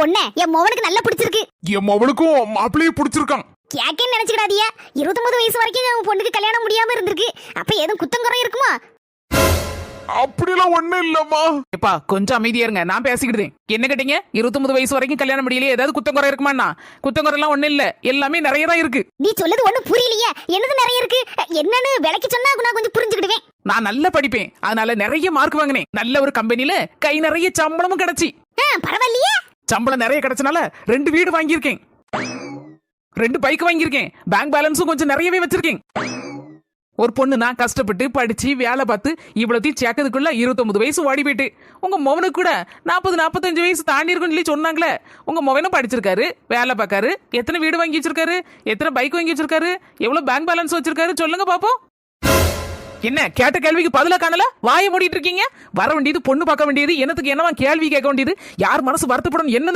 பொண்ணே என் மோவனுக்கு நல்லா பிடிச்சிருக்கு. என் மவளுக்கும் மாப்பிள்ளையும் பிடிச்சிருக்கான். கேக்கேன்னு நினைச்சுக்கிடாதியா இருபத்தொன்பது வயசு வரைக்கும் உன் பொண்ணுக்கு கல்யாணம் முடியாம இருந்திருக்கு. அப்ப எதுவும் குத்தம் குறை இருக்குமா? அப்படிலாம் ஒண்ணும் இல்லம்மா. எப்பா கொஞ்சம் அமைதியா இருங்க. நான் பேசிக்கிட்டேன் என்ன கேட்டீங்க? இருபத்தொன்பது வயசு வரைக்கும் கல்யாணம் முடியலையே ஏதாவது குத்தம் குறை இருக்குமாண்ணா? குத்தம் குறைலாம் ஒண்ணும் இல்ல. எல்லாமே நிறைய தான் இருக்கு. நீ சொல்லுது ஒண்ணும் புரியலையே. என்னது நிறைய இருக்கு? என்னன்னு விலைக்கு சொன்னா நான் கொஞ்சம் புரிஞ்சுக்கிடுவேன். நான் நல்லா படிப்பேன். அதனால நிறைய மார்க் வாங்கினேன். நல்ல ஒரு கம்பெனில கை நிறைய சம்பளமும் கிடைச்சி. ஆ, பரவாயில்லையே. சம்பளம் நிறைய கிடைச்சனால ரெண்டு வீடு வாங்கியிருக்கேன். ரெண்டு பைக் வாங்கியிருக்கேன். பேங்க் பேலன்ஸும் கொஞ்சம் நிறையவே வச்சிருக்கேன். ஒரு பொண்ணு நான் கஷ்டப்பட்டு படிச்சு வேலை பார்த்து இவ்வளோத்தையும் சேர்க்கறதுக்குள்ள இருபத்தொம்பது வயசு ஓடி போயிட்டு. உங்க மொவனுக்கு கூட நாற்பது நாற்பத்தஞ்சு வயசு தாண்டி இருக்குன்னு சொல்லி சொன்னாங்களே உங்க மொவனும் படிச்சிருக்காரு வேலை பார்க்காரு எத்தனை வீடு வாங்கி வச்சிருக்காரு எத்தனை பைக் வாங்கி வச்சிருக்காரு எவ்வளோ பேங்க் பேலன்ஸ் வச்சிருக்காரு சொல்லுங்க பாப்போம். என்ன கேட்ட கேள்விக்கு பதில காணல? வாயை மூடிட்டு இருக்கீங்க? வர வேண்டியது பொண்ணு பார்க்க வேண்டியது என்னத்துக்கு என்னவா கேள்வி கேட்க வேண்டியது? யார் மனசு வருத்தப்படும் என்னன்னு